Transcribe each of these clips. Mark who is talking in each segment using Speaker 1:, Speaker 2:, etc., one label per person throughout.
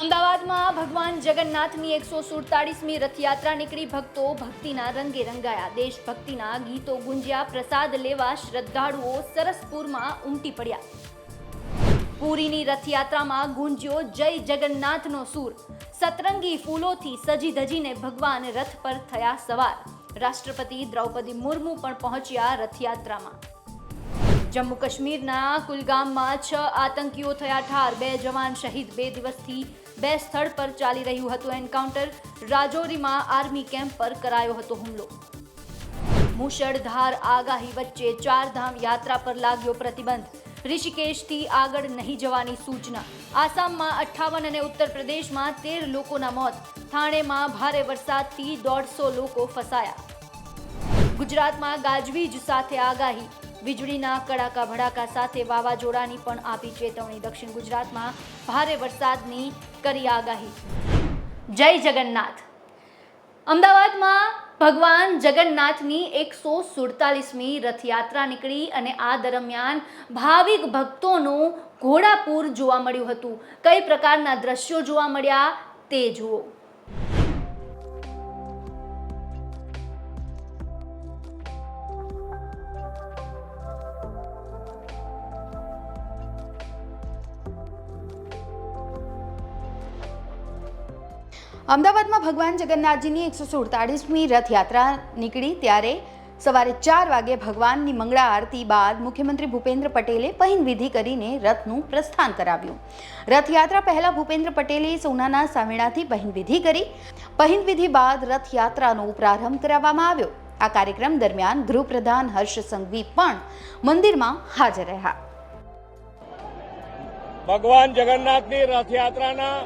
Speaker 1: અમદાવાદમાં ભગવાન જગન્નાથની એકસો સુડતાળીસમી રથયાત્રા નીકળી ભક્તો ભક્તિના રંગે રંગાયા. દેશભક્તિના ગીતો ગુંજ્યા, પ્રસાદ લેવા શ્રદ્ધાળુઓ સરસપુરમાં ઉમટી પડ્યા. પુરીની રથયાત્રામાં ગુંજ્યો જય જગન્નાથનો સૂર. સતરંગી ફૂલોથી સજી ધજીને ભગવાન રથ પર થયા સવાર. રાષ્ટ્રપતિ દ્રૌપદી મુર્મુ પણ પહોંચ્યા રથયાત્રામાં. જમ્મુ કાશ્મીરના કુલગામમાં છ આતંકીઓ થયા ઠાર. બે જવાન શહીદ બે દિવસથી બે સ્થળ પર ચાલી રહ્યું હતું એન્કાઉન્ટર. રાજૌરીમાં આર્મી કેમ્પ પર કરાયો હતો હુમલો. મુશળધાર આગાહી વચ્ચે ચારધામ યાત્રા પર લાગ્યો પ્રતિબંધ. ઋષિકેશથી આગળ નહીં જવાની સૂચના. આસામમાં અઠ્ઠાવન અને ઉત્તર પ્રદેશમાં તેર લોકોના મોત. થાણેમાં ભારે વરસાદથી દોઢસો લોકો ફસાયા. ગુજરાતમાં ગાજવીજ સાથે આગાહી. વીજળીના કડાકા ભડાકા સાથે વાવાઝોડાની પણ આપી ચેતવણી. દક્ષિણ ગુજરાતમાં ભારે વરસાદની કરી આગાહી. જય જગન્નાથ. અમદાવાદમાં ભગવાન જગન્નાથની એકસો સુડતાલીસમી રથયાત્રા નીકળી અને આ દરમિયાન ભાવિક ભક્તોનું ઘોડાપૂર જોવા મળ્યું હતું. કઈ પ્રકારના દ્રશ્યો જોવા મળ્યા તે જુઓ.
Speaker 2: અમદાવાદમાં ભગવાન જગન્નાથજીની એકસો સુડતાળીસમી રથયાત્રા નીકળી ત્યારે સવારે ચાર વાગે ભગવાનની મંગળા આરતી બાદ મુખ્યમંત્રી ભૂપેન્દ્ર પટેલે વિધિ કરીને રથનું પ્રસ્થાન કરાવ્યું. રથયાત્રા પહેલા ભૂપેન્દ્ર પટેલે સોનાના સામેણાથી વિધિ કરી. વિધિ બાદ રથયાત્રાનો પ્રારંભ કરાવવામાં આવ્યો. આ કાર્યક્રમ દરમિયાન ગૃહપ્રધાન હર્ષ સંઘવી પણ મંદિરમાં હાજર રહ્યા.
Speaker 3: ભગવાન જગન્નાથની રથયાત્રાના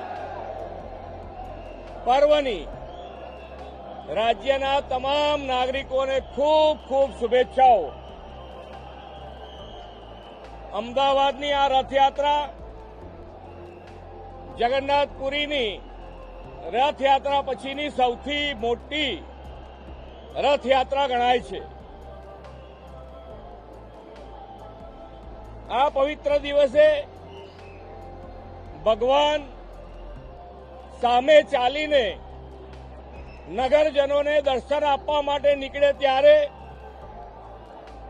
Speaker 3: પર્વની રાજ્યના તમામ નાગરિકોને ખૂબ ખૂબ શુભેચ્છાઓ. અમદાવાદની આ રથયાત્રા, જગન્નાથપુરીની રથયાત્રા પછીની સૌથી મોટી રથયાત્રા ગણાય છે. આ પવિત્ર દિવસે ભગવાન સામે ચાલીને નગરજનોને દર્શન આપવા માટે નીકળે ત્યારે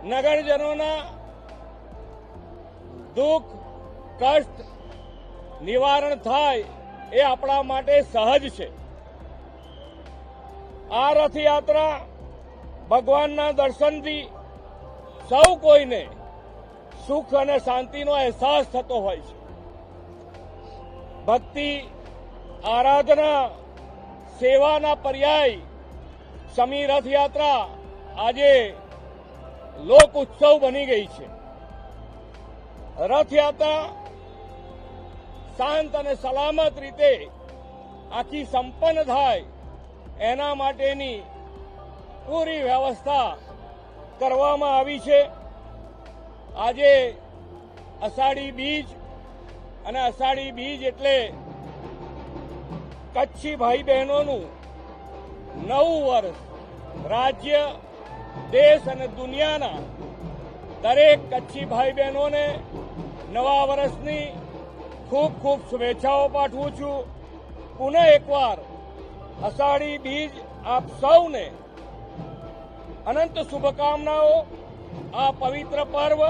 Speaker 3: નગરજનોના દુઃખ, કષ્ટ, નિવારણ થાય એ આપણા માટે સહજ છે. આ રથયાત્રા ભગવાનના દર્શનથી સૌ કોઈને સુખ અને શાંતિનો અહેસાસ થતો હોય છે. ભક્તિ આરાધના, સેવાના પર્યાય સમી રથયાત્રા આજે લોક ઉત્સવ બની ગઈ છે. રથયાત્રા શાંત અને સલામત રીતે આખી સંપન્ન થાય એના માટેની પૂરી વ્યવસ્થા કરવામાં આવી છે. આજે અષાઢી બીજ અને અષાઢી બીજ એટલે કચ્છી ભાઈ બહેનોનું નવું વર્ષ રાજ્ય, દેશ અને દુનિયાના દરેક કચ્છી ભાઈ બહેનોને નવા વર્ષની ખૂબ ખૂબ શુભેચ્છાઓ પાઠવું છું. પુનઃ એકવાર અષાઢી બીજ આપ સૌને અનંત શુભકામનાઓ. આ પવિત્ર પર્વ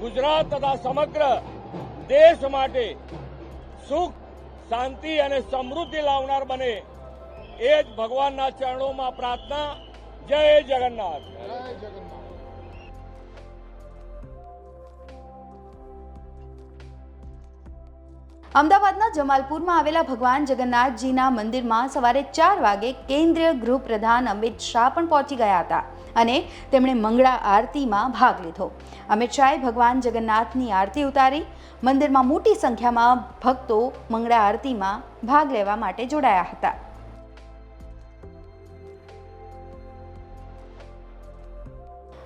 Speaker 3: ગુજરાત તથા સમગ્ર દેશ માટે સુખ શાંતિ અને સમૃદ્ધિ લાવનાર બને. એ જ ભગવાનના ચરણોમાં પ્રાર્થના. જય જગન્નાથ.
Speaker 2: અમદાવાદના જમાલપુરમાં આવેલા ભગવાન જગન્નાથજીના મંદિરમાં સવારે ચાર વાગે કેન્દ્રીય ગૃહપ્રધાન અમિત શાહ પણ પહોંચી ગયા હતા. અને તેમણે મંગળા આરતીમાં ભાગ લીધો. અમિત શાહે ભગવાન જગન્નાથની આરતી ઉતારી. મંદિરમાં મોટી સંખ્યામાં ભક્તો મંગળા આરતીમાં ભાગ લેવા માટે જોડાયા હતા.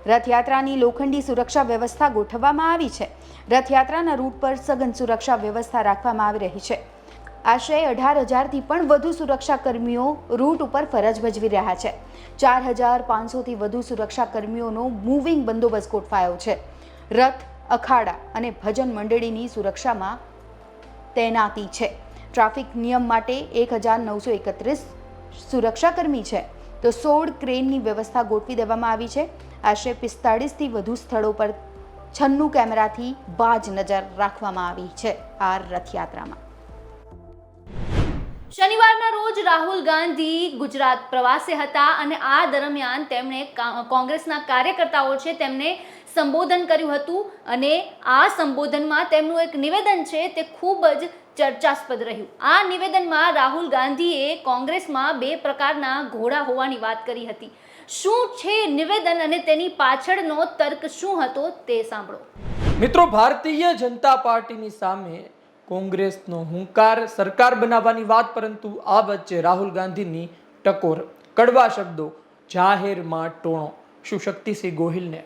Speaker 2: રથયાત્રાની લોખંડી સુરક્ષા વ્યવસ્થા ગોઠવવામાં આવી છે. રથયાત્રાના રૂટ પર સઘન સુરક્ષા વ્યવસ્થા રાખવામાં આવી રહી છે. આશરે અઢાર હજારથી પણ વધુ સુરક્ષા કર્મીઓ રૂટ ઉપર ફરજ ભજવી રહ્યા છે. ચાર હજાર પાંચસોથી વધુ સુરક્ષાકર્મીઓનો મૂવિંગ બંદોબસ્ત ગોઠવાયો છે. રથ, અખાડા અને ભજન મંડળીની સુરક્ષામાં તૈનાતી છે. ટ્રાફિક નિયમ માટે એક હજાર નવસો એકત્રીસ સુરક્ષાકર્મી છે. તો સોળ ક્રેનની વ્યવસ્થા ગોઠવી દેવામાં આવી છે. આશરે પિસ્તાળીસથી વધુ સ્થળો પર છન્નું કેમેરાથી બાજ નજર રાખવામાં આવી છે આ રથયાત્રામાં.
Speaker 1: શનિવારના રોજ રાહુલ ગાંધી ગુજરાત પ્રવાસે હતા અને આ દરમિયાન તેમણે કોંગ્રેસના કાર્યકર્તાઓ છે તેમને સંબોધન કર્યું હતું અને આ સંબોધનમાં તેમનું એક નિવેદન છે તે ખૂબ જ ચર્ચાસ્પદ રહ્યું. આ નિવેદનમાં રાહુલ ગાંધીએ કોંગ્રેસમાં બે પ્રકારના ઘોડા હોવાની વાત કરી હતી. શું છે નિવેદન અને તેની પાછળનો તર્ક શું હતો તે સાંભળો.
Speaker 4: મિત્રો, ભારતીય જનતા પાર્ટીની સામે કોંગ્રેસનો હુંકાર સરકાર બનાવવાની વાત, પરંતુ આ વચ્ચે રાહુલ ગાંધીની ટકોર. કડવા શબ્દો, જાહેરમાં ટોણો. શું શક્તિસિંહ ગોહિલને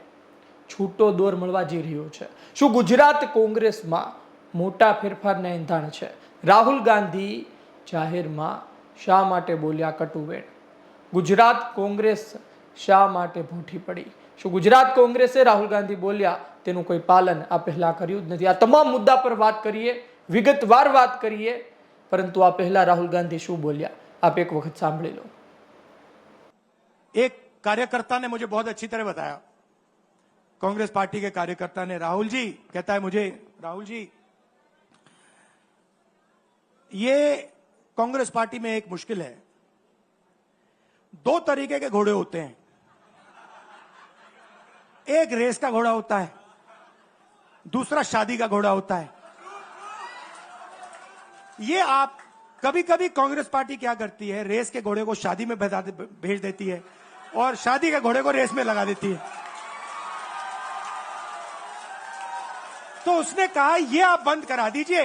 Speaker 4: છૂટો દોર મળવા જઈ રહ્યો છે. શું ગુજરાત કોંગ્રેસમાં મોટા ફેરફારના એંધાણ છે? રાહુલ ગાંધી જાહેરમાં શા માટે બોલ્યા કટુવેણ ગુજરાત કોંગ્રેસ શા માટે ભૂઠી પડી? શું ગુજરાત કોંગ્રેસે રાહુલ ગાંધી બોલ્યા? તેનું કોઈ પાલન આ પહેલાં કર્યું જ નથી. આ તમામ મુદ્દા પર વાત કરીએ. વિગતવાર વાત કરીએ પરંતુ આ પહેલા રાહુલ ગાંધી શું બોલ્યા આપ એક વખત સાંભળી લો
Speaker 5: एक कार्यकर्ता ने मुझे बहुत अच्छी तरह बताया कांग्रेस पार्टी के कार्यकर्ता ने राहुल जी कहता है मुझे राहुल जी ये कांग्रेस पार्टी में एक मुश्किल है दो तरीके के घोड़े होते हैं एक रेस का घोड़ा होता है दूसरा शादी का घोड़ा होता है ये आप कभी कभी कांग्रेस पार्टी क्या करती है? रेस के घोड़े को शादी में भेज देती है और शादी के घोड़े को रेस में लगा देती है। तो उसने कहा, ये आप बंद करा दीजिए।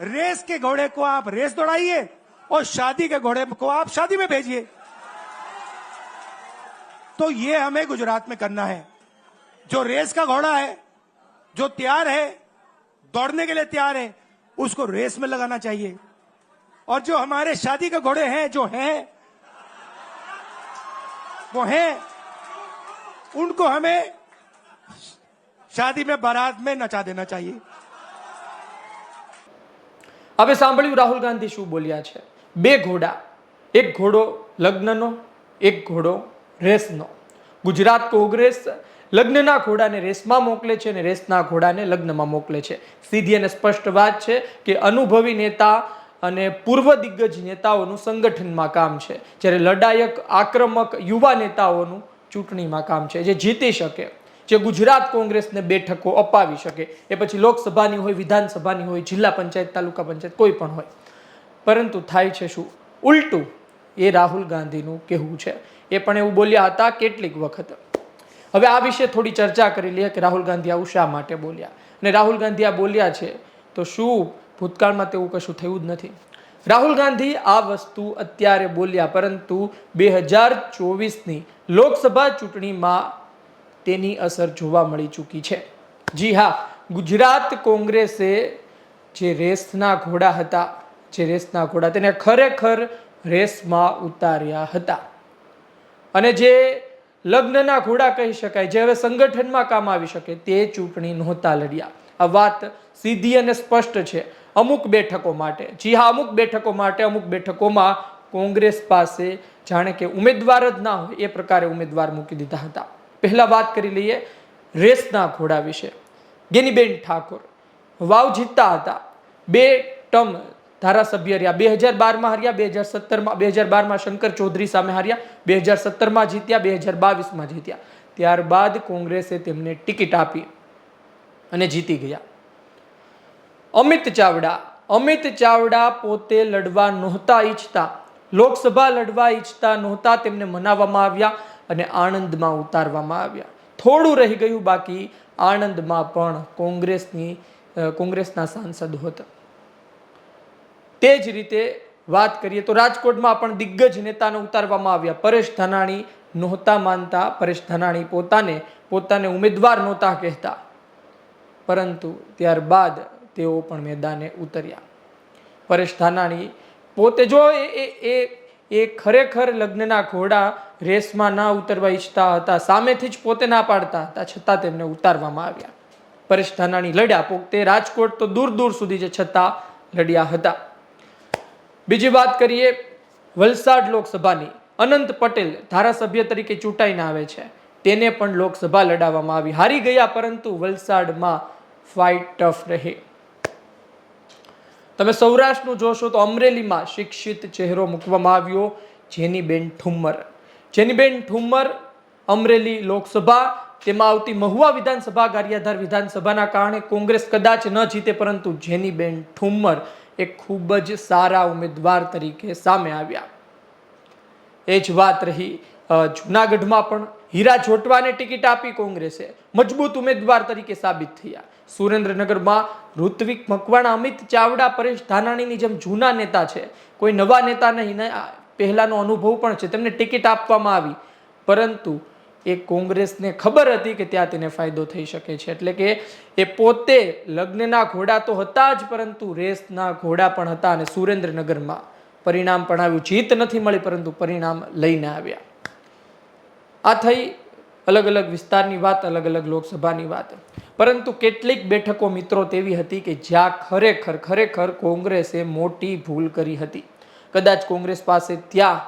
Speaker 5: रेस के घोड़े को आप रेस दौड़ाइए और शादी के घोड़े को आप शादी में भेजिए। तो ये हमें गुजरात में करना है। जो रेस का घोड़ा है, जो तैयार है, दौड़ने के लिए तैयार है उसको रेस में लगाना चाहिए और जो हमारे शादी के घोड़े हैं जो हैं वो हैं उनको हमें शादी में बारात में नचा देना चाहिए
Speaker 4: હવે સાંભળ્યું રાહુલ ગાંધી શું બોલ્યા છે બે ઘોડા એક ઘોડો લગ્નનો એક ઘોડો રેસનો ગુજરાત કોંગ્રેસ લગ્નના ઘોડાને રેસમાં મોકલે છે અને રેસના ઘોડાને લગ્નમાં મોકલે છે. સીધી અને સ્પષ્ટ વાત છે કે અનુભવી નેતા અને પૂર્વ દિગ્ગજ નેતાઓનું સંગઠનમાં કામ છે. જ્યારે લડાયક, આક્રમક યુવા નેતાઓનું ચૂંટણીમાં કામ છે. જે જીતી શકે, જે ગુજરાત કોંગ્રેસને બેઠકો અપાવી શકે. એ પછી લોકસભાની હોય, વિધાનસભાની હોય, જિલ્લા પંચાયત, તાલુકા પંચાયત, કોઈ પણ હોય. પરંતુ થાય છે શું? ઉલટું એ રાહુલ ગાંધીનું કહેવું છે. એ પણ એવું બોલ્યા હતા કેટલીક વખત. હવે આ વિશે થોડી ચર્ચા કરી લઈએ કે રાહુલ ગાંધી આવું શા માટે બોલ્યા? અને રાહુલ ગાંધી આ બોલ્યા છે, તો શું ભૂતકાળમાં તેવું કશું થયું જ નથી? રાહુલ ગાંધી આ વસ્તુ અત્યારે બોલ્યા, પરંતુ બે હજાર ચોવીસની લોકસભા ચૂંટણીમાં તેની અસર જોવા મળી ચૂકી છે. જી હા, ગુજરાત કોંગ્રેસે જે રેસના ઘોડા હતા, જે રેસના ઘોડા તેને ખરેખર રેસમાં ઉતાર્યા હતા. અને જે લગ્નના ઘોડા કહી શકાય, જે હવે સંગઠનમાં કામ આવી શકે, તે ચૂંટણી નહોતા લડ્યા. આ વાત સીધી અને સ્પષ્ટ છે અમુક બેઠકો માટે. જી હા, અમુક બેઠકો માટે, અમુક બેઠકોમાં કોંગ્રેસ પાસે જાણે કે ઉમેદવાર જ ના હોય, એ પ્રકારે ઉમેદવાર મૂકી દીધા હતા. પહેલાં વાત કરી લઈએ રેસના ઘોડા વિશે. ગેનીબેન ઠાકોર વાવ જીતતા હતા. બે ટર્મ ધારાસભ્ય રહ્યા. બે હજાર બારમાં હાર્યા બે હજાર સત્તરમાં બે હજાર બારમાં શંકર ચૌધરી સામે હાર્યા બે હજાર સત્તરમાં જીત્યા બે હજાર બાવીસમાં જીત્યા. ત્યારબાદ કોંગ્રેસે તેમને ટિકિટ આપી અને જીતી ગયા. અમિત ચાવડા અમિત ચાવડા પોતે લડવા નહોતા ઈચ્છતા. લોકસભા લડવા ઈચ્છતા નહોતા, તેમને મનાવવામાં આવ્યા અને આણંદમાં ઉતારવામાં આવ્યા. થોડું રહી ગયું, બાકી આણંદમાં પણ કોંગ્રેસની કોંગ્રેસના સાંસદ હતા. તે જ રીતે વાત કરીએ તો રાજકોટમાં પણ દિગ્ગજ નેતાને ઉતારવામાં આવ્યા. પરેશ ધાનાણી નહોતા માનતા. પરેશ ધાનાણી પોતાને પોતાને ઉમેદવાર નહોતા કહેતા. પરંતુ ત્યારબાદ તેઓ પણ મેદાને ઉતર્યા. પરેશ ધાનાણી પોતે જો એ એ એ ખરેખર લગ્નના ઘોડા રેસમાં ના ઉતરવા ઈચ્છતા હતા, સામેથી જ પોતે ના પાડતા હતા, છતાં તેમને ઉતારવામાં આવ્યા. પરેશ ધાનાણી લડ્યા પોતે. રાજકોટ તો દૂર દૂર સુધી જ છતાં લડ્યા હતા. બીજી વાત કરીએ, વલસાડ લોકસભાની. અનંત પટેલ ધારાસભ્ય તરીકે ચૂંટાઈને આવે છે. તેને પણ લોકસભા લડાવવામાં આવી. હારી ગયા પરંતુ વલસાડમાં ફાઇટ ટફ રહી. તમે સૌરાષ્ટ્રનું જોશો તો અમરેલીમાં શિક્ષિત ચહેરો મૂકવામાં આવ્યો. જેનીબેન ઠુમ્મર. જેનીબેન ઠુમ્મર અમરેલી લોકસભા, તેમાં આવતી મહુવા વિધાનસભા, ગારિયાધાર વિધાનસભાના કારણે કોંગ્રેસ કદાચ ન જીતે પરંતુ જેનીબેન ઠુમ્મર એ ખૂબ જ સારા ઉમેદવાર તરીકે સામે આવ્યા. એ જ વાત રહી જૂનાગઢમાં પણ હીરા જોટવાને ટિકિટ આપી કોંગ્રેસે. મજબૂત ઉમેદવાર તરીકે સાબિત થયા. સુરેન્દ્રનગરમાં ઋત્વિક મકવાણા, અમિત ચાવડા, પરેશ ધાનાણીની જેમ જૂના નેતા છે. કોઈ નવા નેતા નહીં પહેલાંનો અનુભવ પણ છે. તેમને ટિકિટ આપવામાં આવી. પરંતુ એ કોંગ્રેસને ખબર હતી કે ત્યાં તેને ફાયદો થઈ શકે છે. એટલે કે એ પોતે લગ્નના ઘોડા તો હતા જ, પરંતુ રેસના ઘોડા પણ હતા અને સુરેન્દ્રનગરમાં પરિણામ પણ આવ્યું. જીત નથી મળી, પરંતુ પરિણામ લઈને આવ્યા. આ થઈ અલગ અલગ વિસ્તારની વાત, અલગ અલગ લોકસભાની વાત. પરંતુ કેટલીક બેઠકો મિત્રો તેવી હતી કે જ્યાં ખરેખર ખરેખર કોંગ્રેસે મોટી ભૂલ કરી હતી. કદાચ કોંગ્રેસ પાસે ત્યાં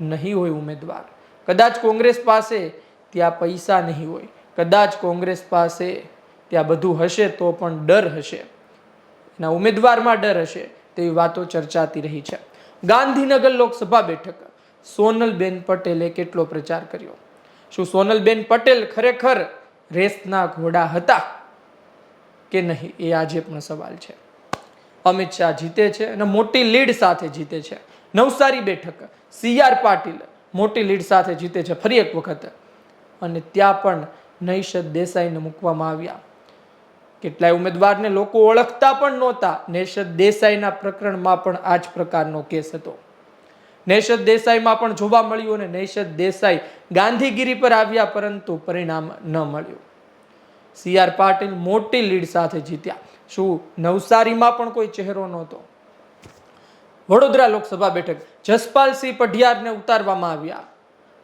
Speaker 4: નહીં હોય ઉમેદવાર. કદાચ કોંગ્રેસ પાસે ત્યાં પૈસા નહીં હોય. કદાચ કોંગ્રેસ પાસે ત્યાં બધું હશે તો પણ ડર હશે. એના ઉમેદવારમાં ડર હશે તેવી વાતો ચર્ચાતી રહી છે. ગાંધીનગર લોકસભા બેઠક. સોનલબેન પટેલે કેટલો પ્રચાર કર્યો? શું સોનલબેન પટેલ ખરેખર રેસના ઘોડા હતા કે નહીં? એ આજે પણ સવાલ છે. અમિત શાહ જીતે છે અને મોટી લીડ સાથે જીતે છે. નવસારી બેઠક. સી આર પાટીલ મોટી લીડ સાથે જીતે છે ફરી એક વખત. અને ત્યાં પણ નૈષદ દેસાઈને મૂકવામાં આવ્યા. કેટલાય ઉમેદવારને લોકો ઓળખતા પણ નહોતા. નૈષદ દેસાઈના પ્રકરણમાં પણ આ જ પ્રકારનો કેસ હતો. નૈષદ દેસાઈમાં પણ જોવા મળ્યું અને નૈષદ દેસાઈ ગાંધીગીરી પર આવ્યા પરંતુ પરિણામ ન મળ્યું. સી આર પાટીલ મોટી લીડ સાથે જીત્યા. શું નવસારીમાં પણ કોઈ ચહેરો નહોતો? વડોદરા લોકસભા બેઠક જસપાલસિંહ પઢિયારને ઉતારવામાં આવ્યા.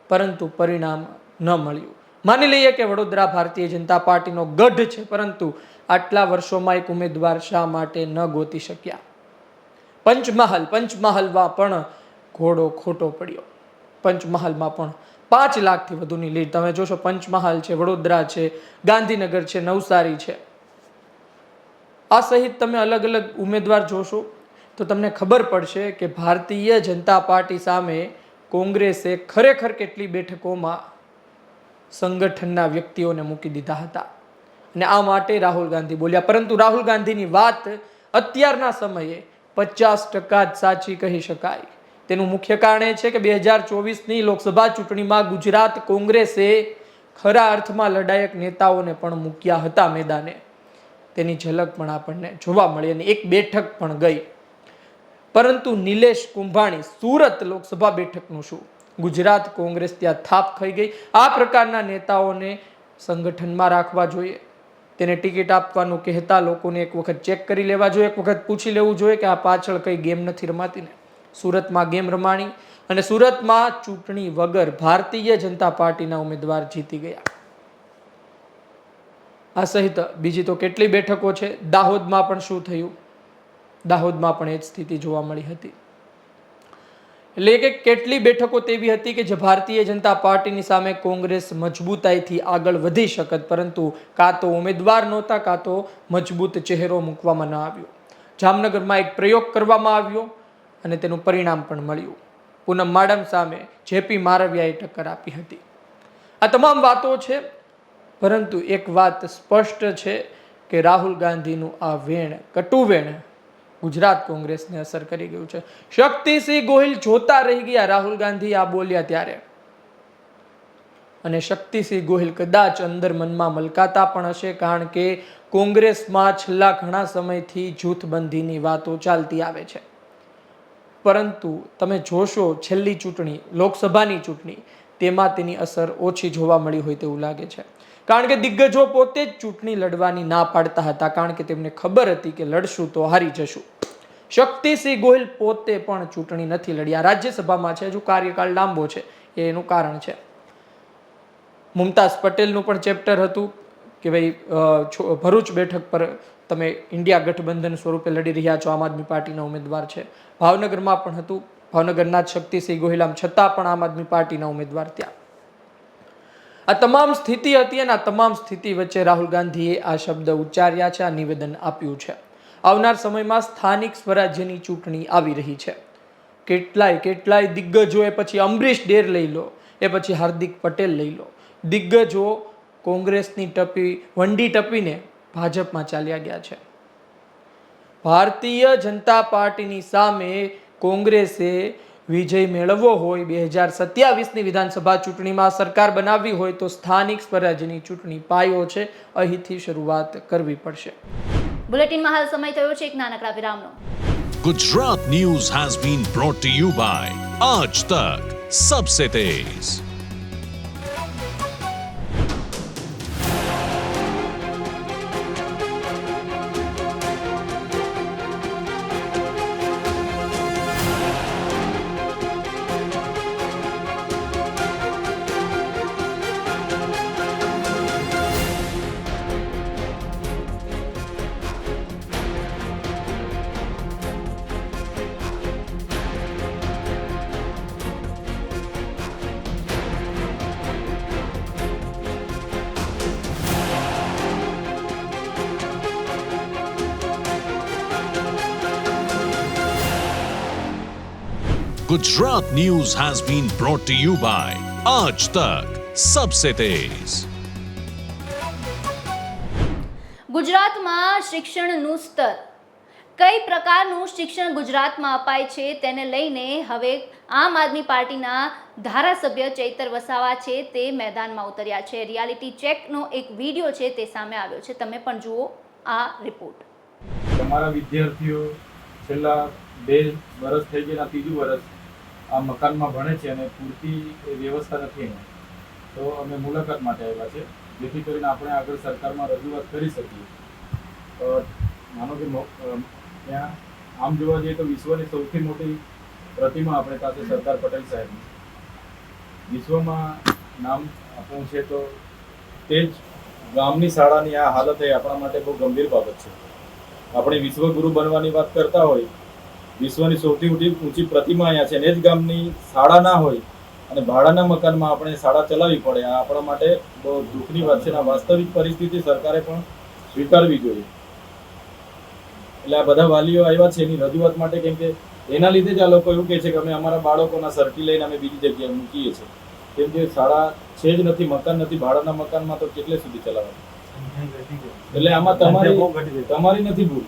Speaker 4: પરંતુ પરિણામ ન મળ્યું. માની લઈએ કે વડોદરા ભારતીય જનતા પાર્ટીનો ગઢ છે, પરંતુ આટલા વર્ષોમાં એક ઉમેદવાર શા માટે ન ગોતી શક્યા? પંચમહાલ, પંચમહાલમાં પણ ઘોડો ખોટો પડ્યો. પંચમહાલમાં પણ પાંચ લાખથી વધુની લીડ. તમે જોશો, પંચમહાલ છે, વડોદરા છે, ગાંધીનગર છે, નવસારી છે. આ સહિત તમે અલગ અલગ ઉમેદવાર જોશો, તો તમને ખબર પડશે કે ભારતીય જનતા પાર્ટી સામે કોંગ્રેસે ખરેખર કેટલી બેઠકોમાં સંગઠનના વ્યક્તિઓને મૂકી દીધા હતા. અને આ માટે રાહુલ ગાંધી બોલ્યા, પરંતુ રાહુલ ગાંધીની વાત અત્યારના સમયે પચાસ ટકા જ સાચી કહી શકાય. તેનું મુખ્ય કારણ એ છે કે બે હજાર ચોવીસની લોકસભા ચૂંટણીમાં ગુજરાત કોંગ્રેસે ખરા અર્થમાં લડાયક નેતાઓને પણ મૂક્યા હતા મેદાને. તેની ઝલક પણ આપણને જોવા મળી અને એક બેઠક પણ ગઈ. પરંતુ નિલેશ કુંભાણી, સુરત લોકસભા બેઠકનું શું? ગુજરાત કોંગ્રેસ ત્યાં થાપ ખાઈ ગઈ. આ પ્રકારના નેતાઓને સંગઠનમાં રાખવા જોઈએ. તેને ટિકિટ આપવાનું કહેતા લોકોને એક વખત ચેક કરી લેવા જોઈએ. એક વખત પૂછી લેવું જોઈએ કે આ પાછળ કઈ ગેમ નથી રમાતી ને. સુરતમાં ગેમ રમાણી અને સુરતમાં ચૂંટણી વગર ભારતીય જનતા પાર્ટીના ઉમેદવાર જીતી ગયા. આ સહિત બીજી તો કેટલી બેઠકો છે. દાહોદમાં પણ શું થયું? દાહોદમાં પણ એ જ સ્થિતિ જોવા મળી હતી. એટલે કે કેટલી બેઠકો તેવી હતી કે જે ભારતીય જનતા પાર્ટીની સામે કોંગ્રેસ મજબૂતાઈથી આગળ વધી શકત, પરંતુ કાં તો ઉમેદવાર નહોતા, કાં તો મજબૂત ચહેરો મૂકવામાં ન આવ્યો. જામનગરમાં એક પ્રયોગ કરવામાં આવ્યો અને તેનું પરિણામ પણ મળ્યું. પૂનમ માડમ સામે જેપી મારવિયાએ ટક્કર આપી હતી. આ તમામ વાતો છે, પરંતુ એક વાત સ્પષ્ટ છે કે રાહુલ ગાંધીનું આ વેણ કટુ વેણ ગુજરાત કોંગ્રેસને અસર કરી ગયું છે. શક્તિસિંહ ગોહિલ જોતા રહી ગયા. રાહુલ ગાંધી આ બોલ્યા ત્યારે. અને શક્તિસિંહ ગોહિલ કદાચ અંદર મનમાં મલકાતા પણ હશે, કારણ કે કોંગ્રેસમાં છેલ્લા ઘણા સમયથી જૂથબંધીની વાતો ચાલતી આવે છે. પરંતુ તમે જોશો છેલ્લી ચૂંટણી, લોકસભાની ચૂંટણી, તેમાં તેની અસર ઓછી જોવા મળી હોય તેવું લાગે છે. કારણ કે દિગ્ગજો પોતે જ ચૂંટણી લડવાની ના પાડતા હતા. કારણ કે તેમને ખબર હતી કે લડશું તો હારી જશું. શક્તિસિંહ ગોહિલ પોતે પણ ચૂંટણી નથી લડ્યા. રાજ્યસભામાં છે, હજુ કાર્યકાળ લાંબો છે. એ એનું કારણ છે. મુમતાઝ પટેલનું પણ ચેપ્ટર હતું કે ભાઈ ભરૂચ બેઠક પર તમે ઇન્ડિયા ગઠબંધન સ્વરૂપે લડી રહ્યા છો, આમ આદમી પાર્ટીના ઉમેદવાર છે. ભાવનગરમાં પણ હતું. ભાવનગરના જ શક્તિસિંહ ગોહિલ, આમ છતાં પણ આમ આદમી પાર્ટીના ઉમેદવાર ત્યાં. આ તમામ સ્થિતિ હતી અને આ તમામ સ્થિતિ વચ્ચે રાહુલ ગાંધીએ આ શબ્દ ઉચ્ચાર્યા છે, આ નિવેદન આપ્યું છે. આવનાર સમયમાં સ્થાનિક સ્વરાજ્યની ચૂંટણી આવી રહી છે. કેટલાય કેટલાય દિગ્ગજો એ પછી અમરીશ ડેર લઈ લો, એ પછી હાર્દિક પટેલ લઈ લો. દિગ્ગજો કોંગ્રેસની ટપી, વંડી ટપીને ભાજપમાં ચાલ્યા ગયા છે. ભારતીય જનતા પાર્ટીની સામે કોંગ્રેસે વિજય મેળવવો હોય બે હજાર સત્યાવીસની વિધાનસભા ચૂંટણીમાં સરકાર બનાવવી હોય તો સ્થાનિક સ્વરાજ્યની ચૂંટણી પાયો છે. અહીંથી શરૂઆત કરવી પડશે.
Speaker 1: બુલેટિનમાં હાલ સમય થયો છે એક નાનકડા વિરામનો.
Speaker 6: Gujarat news has been brought you by Aaj Tak Sabse Tez. Gujarat news has been brought to you by આજ તક સબસે તેઝ
Speaker 1: ગુજરાતમાં શિક્ષણનું સ્તર. કઈ પ્રકારનું શિક્ષણ ગુજરાતમાં અપાય છે તેને લઈને હવે આમ આદમી પાર્ટીના ધારાસભ્ય ચૈતર વસાવા છે તે મેદાનમાં ઉતર્યા છે. રિયાલિટી ચેકનો એક વીડિયો છે તે સામે આવ્યો છે. તમે પણ જુઓ આ રિપોર્ટ
Speaker 7: તમારા વિદ્યાર્થીઓ છેલ્લા બે વર્ષ થઈ ગયા ત્રીજું વર્ષ આ મકાનમાં ભણે છે અને પૂરતી વ્યવસ્થા નથી એમાં. તો અમે મુલાકાત માટે આવ્યા છે. જેથી કરીને આપણે આગળ સરકારમાં રજૂઆત કરી શકીએ. માનો કે ત્યાં આમ જોવા જઈએ તો વિશ્વની સૌથી મોટી પ્રતિમા આપણે પાસે સરદાર પટેલ સાહેબની વિશ્વમાં નામ આપણું છે તો તે જ ગામની શાળાની આ હાલત એ આપણા માટે બહુ ગંભીર બાબત છે. આપણે વિશ્વગુરુ બનવાની વાત કરતા હોય વિશ્વની સૌથી ઊંચી ઊંચી પ્રતિમા અહીંયા છે અને જ ગામની શાળા ના હોય અને ભાડાના મકાનમાં આપણે શાળા ચલાવવી પડે. આ આપણા માટે બહુ દુઃખની વાત છે વાસ્તવિક પરિસ્થિતિ સરકારે પણ સ્વીકારવી જોઈએ. એટલે આ બધા વાલીઓ આવ્યા છે એની રજૂઆત માટે કેમ કે એના લીધે જ આ લોકો એવું કહે છે કે અમે અમારા બાળકોના સરકી લઈને અમે બીજી જગ્યાએ મૂકીએ છીએ. કેમ કે શાળા છે જ નથી મકાન નથી ભાડાના મકાનમાં તો કેટલે સુધી ચલાવવાનું? એટલે આમાં તમારી તમારી નથી ભૂલ.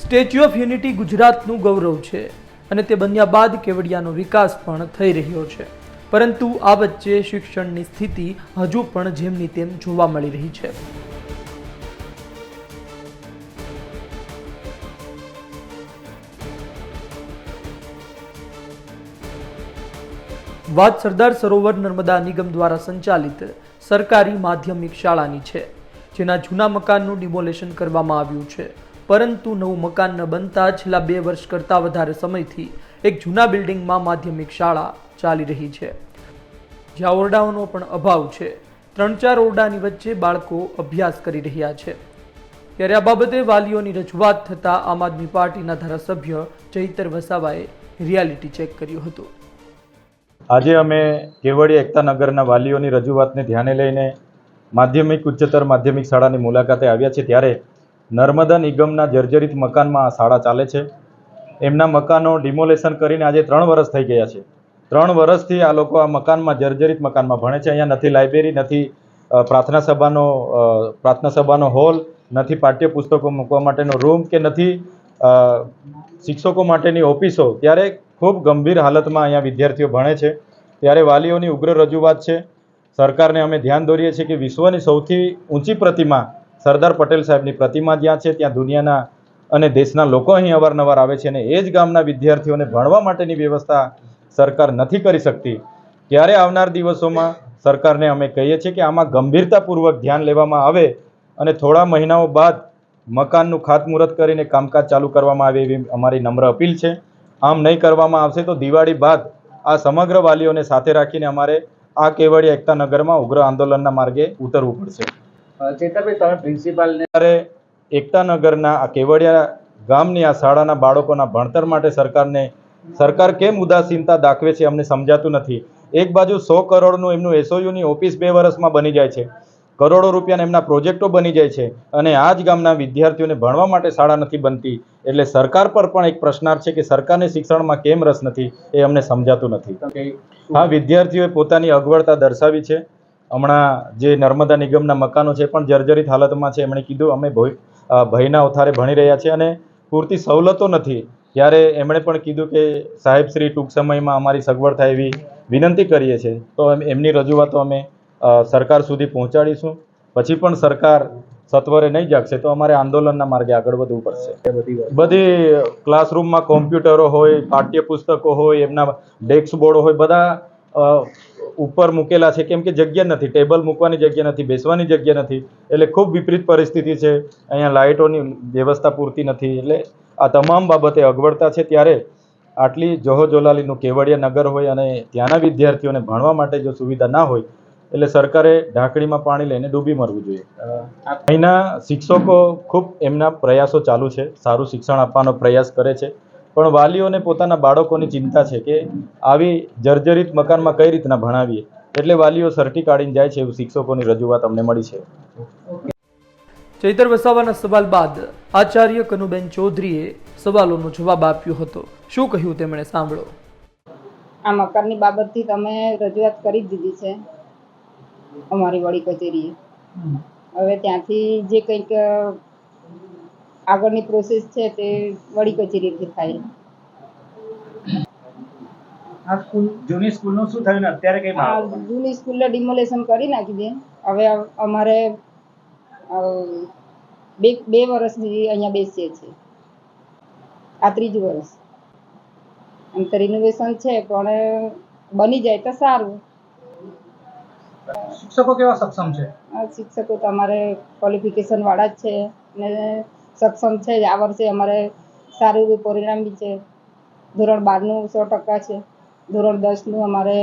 Speaker 4: સ્ટેચ્યુ ઓફ યુનિટી ગુજરાતનું ગૌરવ છે અને તે બન્યા બાદ કેવડિયાનો વિકાસ પણ થઈ રહ્યો છે. પરંતુ આ વચ્ચે શિક્ષણની સ્થિતિ હજુ પણ જેમની તેમ જોવા મળી રહી છે. વાત સરદાર સરોવર નર્મદા નિગમ દ્વારા સંચાલિત સરકારી માધ્યમિક શાળાની છે, જેના જૂના મકાનનું ડિમોલેશન કરવામાં આવ્યું છે. પરંતુ નવું મકાન ન બનતા છેલ્લા બે વર્ષ કરતાં વધારે સમયથી એક જૂના બિલ્ડિંગમાં માધ્યમિક શાળા ચાલી રહી છે. જ્યાં ઓરડાઓનો પણ અભાવ છે. ત્રણ ચાર ઓરડાની વચ્ચે બાળકો અભ્યાસ કરી રહ્યા છે. ત્યારે આ બાબતે વાલીઓની રજૂઆત થતાં આમ આદમી પાર્ટીના ધારાસભ્ય ચૈતર વસાવાએ રિયાલિટી ચેક કર્યું હતું.
Speaker 7: આજે અમે કેવડિયા એકતા નગરના વાલીઓની રજૂઆતને ધ્યાને લઈને માધ્યમિક ઉચ્ચતર માધ્યમિક શાળાની મુલાકાતે આવ્યા છે ત્યારે નર્મદા નિગમના જર્જરિત મકાનમાં શાળા ચાલે છે. એમના મકાનો ડિમોલેશન કરીને આજે ત્રણ વર્ષ થઈ ગયા છે. ત્રણ વર્ષથી આ લોકો આ મકાનમાં જર્જરિત મકાનમાં ભણે છે. અહીંયા નથી લાઇબ્રેરી, નથી પ્રાર્થના સભાનો પ્રાર્થના સભાનો હોલ, નથી પાઠ્યપુસ્તકો મૂકવા માટેનો રૂમ કે નથી શિક્ષકો માટેની ઓફિસો. ત્યારે ખૂબ ગંભીર હાલતમાં અહીંયા વિદ્યાર્થીઓ ભણે છે. ત્યારે વાલીઓની ઉગ્ર રજૂઆત છે. સરકારને અમે ધ્યાન દોરીએ છીએ કે વિશ્વની સૌથી ઊંચી પ્રતિમા સરદાર પટેલ સાહેબની પ્રતિમા જ્યાં છે, ત્યાં દુનિયાના અને દેશના લોકો અહીં અવારનવાર આવે છે અને એ જ ગામના વિદ્યાર્થીઓને ભણવા માટેની વ્યવસ્થા સરકાર નથી કરી શકતી. ત્યારે આવનાર દિવસોમાં સરકારને અમે કહીએ છીએ કે આમાં ગંભીરતાપૂર્વક ધ્યાન લેવામાં આવે અને થોડા મહિનાઓ બાદ મકાનનું ખાતમુહૂર્ત કરીને કામકાજ ચાલુ કરવામાં આવે એવી અમારી નમ્ર અપીલ છે. આમ નહીં કરવામાં આવશે તો દિવાળી બાદ આ સમગ્ર વાલીઓને સાથે રાખીને અમારે આ કેવડિયા એકતા નગરમાં ઉગ્ર આંદોલનના માર્ગે ઉતરવું પડશે.
Speaker 8: ચેતરભાઈ તમે પ્રિન્સિપાલને
Speaker 7: ત્યારે એકતા નગરના આ કેવડિયા ગામની આ શાળાના બાળકોના ભણતર માટે સરકારને સરકાર કેમ ઉદાસીનતા દાખવે છે અમને સમજાતું નથી. એક બાજુ સો કરોડનું એમનું એસઓયુની ઓફિસ બે વર્ષમાં બની જાય છે. કરોડો રૂપિયાના એમના પ્રોજેક્ટો બની જાય છે. અને આ જ ગામના વિદ્યાર્થીઓને ભણવા માટે શાળા નથી બનતી. એટલે સરકાર પર પણ એક પ્રશ્નાર્થ છે કે સરકારને શિક્ષણમાં કેમ રસ નથી એ અમને સમજાતું નથી. હા વિદ્યાર્થીઓએ પોતાની અગવડતા દર્શાવી છે. હમણાં જે નર્મદા નિગમના મકાનો છે પણ જર્જરિત હાલતમાં છે. એમણે કીધું, અમે ભોય ભયના ઓથારે ભણી રહ્યા છીએ અને પૂરતી સવલતો નથી. ત્યારે એમણે પણ કીધું કે સાહેબશ્રી ટૂંક સમયમાં અમારી સગવડ થાય એવી વિનંતી કરીએ છીએ. તો એમ- એમની રજૂઆતો અમે સરકાર સુધી પહોંચાડીશું. પછી પણ સરકાર સત્વરે નહીં જાગશે તો અમારે આંદોલનના માર્ગે આગળ વધવું પડશે. બધી ક્લાસરૂમમાં કોમ્પ્યુટરો હોય, પાઠ્યપુસ્તકો હોય, એમના ડેસ્ક બોર્ડ હોય, બધા ઉપર મૂકેલા છે, કેમ કે જગ્યા નથી, ટેબલ મૂકવાની જગ્યા નથી, બેસવાની જગ્યા નથી, એટલે ખૂબ વિપરીત પરિસ્થિતિ છે, અહીંયા લાઇટોની વ્યવસ્થા પૂરતી નથી, એટલે આ તમામ બાબતે અગવડતા છે, ત્યારે આટલી જોહોજોલાલીનું કેવડિયા નગર હોય અને ત્યાંના વિદ્યાર્થીઓને ભણવા માટે જો સુવિધા ના હોય, એટલે સરકારે ઢાંકડીમાં પાણી લઈને ડૂબી મરવું જોઈએ. અહીંના શિક્ષકો ખૂબ એમના પ્રયાસો ચાલુ છે, સારું શિક્ષણ આપવાનો પ્રયાસ કરે છે પણ વાલીઓને પોતાના બાળકોની ચિંતા છે કે આવી જર્જરિત મકાનમાં કઈ રીતના ભણાવીએ? એટલે વાલીઓ સરટી કાઢીને જાય છે એવું શિક્ષકોની રજૂઆત અમને મળી છે.
Speaker 4: ચૈતર વસાવાના સવાલ બાદ આચાર્ય કનુબેન ચૌધરીએ સવાલોનો જવાબ આપ્યો હતો. શું કહ્યું તેમણે? સાંભળો.
Speaker 9: આ મકાનની બાબતથી તમે રજૂઆત કરી જ દીધી છે અમારી વડી કચેરીએ. હવે ત્યાંથી જે કંઈક આગળની પ્રોસેસ છે તે વડી કચેરીથી થાય.
Speaker 8: આ સ્કૂલ જૂની સ્કૂલનું શું થયું ને? અત્યારે કઈ
Speaker 9: આ જૂની સ્કૂલને ડિમોલેશન કરી નાખી દે હવે અમારે બે બે વર્ષથી અહીંયા બેસીએ છીએ. આ ત્રીજું વર્ષ. આમ તો રિનોવેશન છે પણ બની જાય તો સારું.
Speaker 8: શિક્ષકો કેવા સક્ષમ છે?
Speaker 9: શિક્ષકો તો અમારે ક્વોલિફિકેશન વાળા જ છે ને સક્ષમ છે જ. આ વર્ષે અમારે સારું એવું પરિણામ બી છે. ધોરણ બારનું સો ટકા છે. ધોરણ દસનું અમારે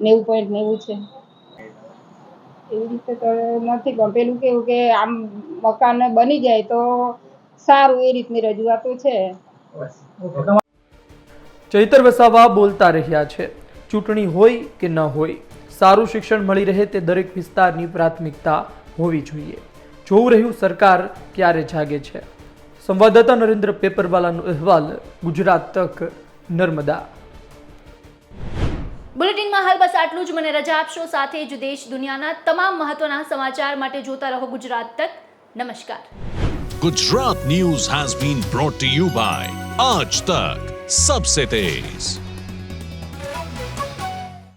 Speaker 9: નેવું પોઈન્ટ નેવું છે. એવી રીતે તો નથી, પણ પેલું કેવું કે આમ મકાન બની જાય તો સારું એ રીતની રજૂઆતો છે.
Speaker 4: ચૈતર વસાવા બોલતા રહ્યા છે. ચૂંટણી હોય કે ન હોય, સારું શિક્ષણ મળી રહે તે દરેક વિસ્તારની પ્રાથમિકતા હોવી જોઈએ. જોવું રહ્યું સરકાર ક્યારે જાગે છે? સંવાદદાતા નરેન્દ્ર પેપરવાલાનો અહેવાલ ગુજરાત તક નર્મદા.
Speaker 1: બુલેટિનમાં હાલ બસ આટલું જ. મને રજા આપશો. સાથે જ દેશ દુનિયાના તમામ મહત્વના સમાચાર માટે જોતા રહો ગુજરાત તક. નમસ્કાર.
Speaker 6: Gujarat news has been brought you by Aaj Tak. Sabse Tez